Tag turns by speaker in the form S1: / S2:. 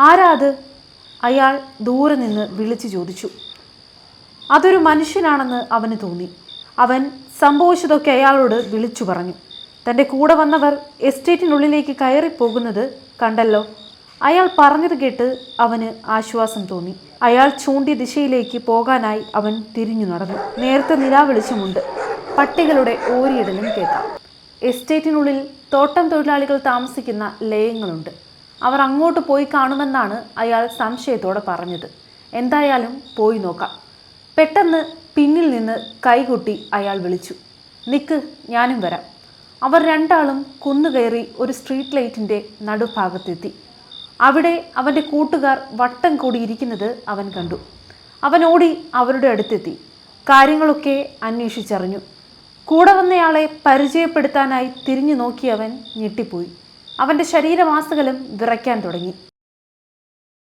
S1: ആരാ അത്? അയാൾ ദൂരെ നിന്ന് വിളിച്ചു ചോദിച്ചു. അതൊരു മനുഷ്യനാണെന്ന് അവന് തോന്നി. അവൻ സംഭവിച്ചതൊക്കെ അയാളോട് വിളിച്ചു പറഞ്ഞു. തന്റെ കൂടെ വന്നവർ എസ്റ്റേറ്റിനുള്ളിലേക്ക് കയറിപ്പോകുന്നത് കണ്ടല്ലോ. അയാൾ പറഞ്ഞത് കേട്ട് അവന് ആശ്വാസം തോന്നി. അയാൾ ചൂണ്ടിയ ദിശയിലേക്ക് പോകാനായി അവൻ തിരിഞ്ഞു നടന്നു. നേരത്തെ നിലാവെളിച്ചമുണ്ട്. പട്ടികളുടെ ഓരിയിടലും കേൾക്കാം എസ്റ്റേറ്റിനുള്ളിൽ തോട്ടം തൊഴിലാളികൾ താമസിക്കുന്ന ലയങ്ങളുണ്ട്. അവർ അങ്ങോട്ട് പോയി കാണുമെന്നാണ് അയാൾ സംശയത്തോടെ പറഞ്ഞത്. എന്തായാലും പോയി നോക്കാം. പെട്ടെന്ന് പിന്നിൽ നിന്ന് കൈകൊട്ടി അയാൾ വിളിച്ചു. നിക്ക് ഞാനും വരാം. അവർ രണ്ടാളും കുന്നുകയറി ഒരു സ്ട്രീറ്റ് ലൈറ്റിന്റെ നടുഭാഗത്തെത്തി. അവിടെ അവന്റെ കൂട്ടുകാർ വട്ടം കൂടിയിരിക്കുന്നത് അവൻ കണ്ടു. അവൻ ഓടി അവരുടെ അടുത്തെത്തി. കാര്യങ്ങളൊക്കെ അന്വേഷിച്ചറിഞ്ഞു. കൂടെ വന്നയാളെ പരിചയപ്പെടുത്താനായി തിരിഞ്ഞു നോക്കിയവൻ ഞെട്ടിപ്പോയി. അവന്റെ ശരീരമാസകലം വിറയ്ക്കാൻ തുടങ്ങി.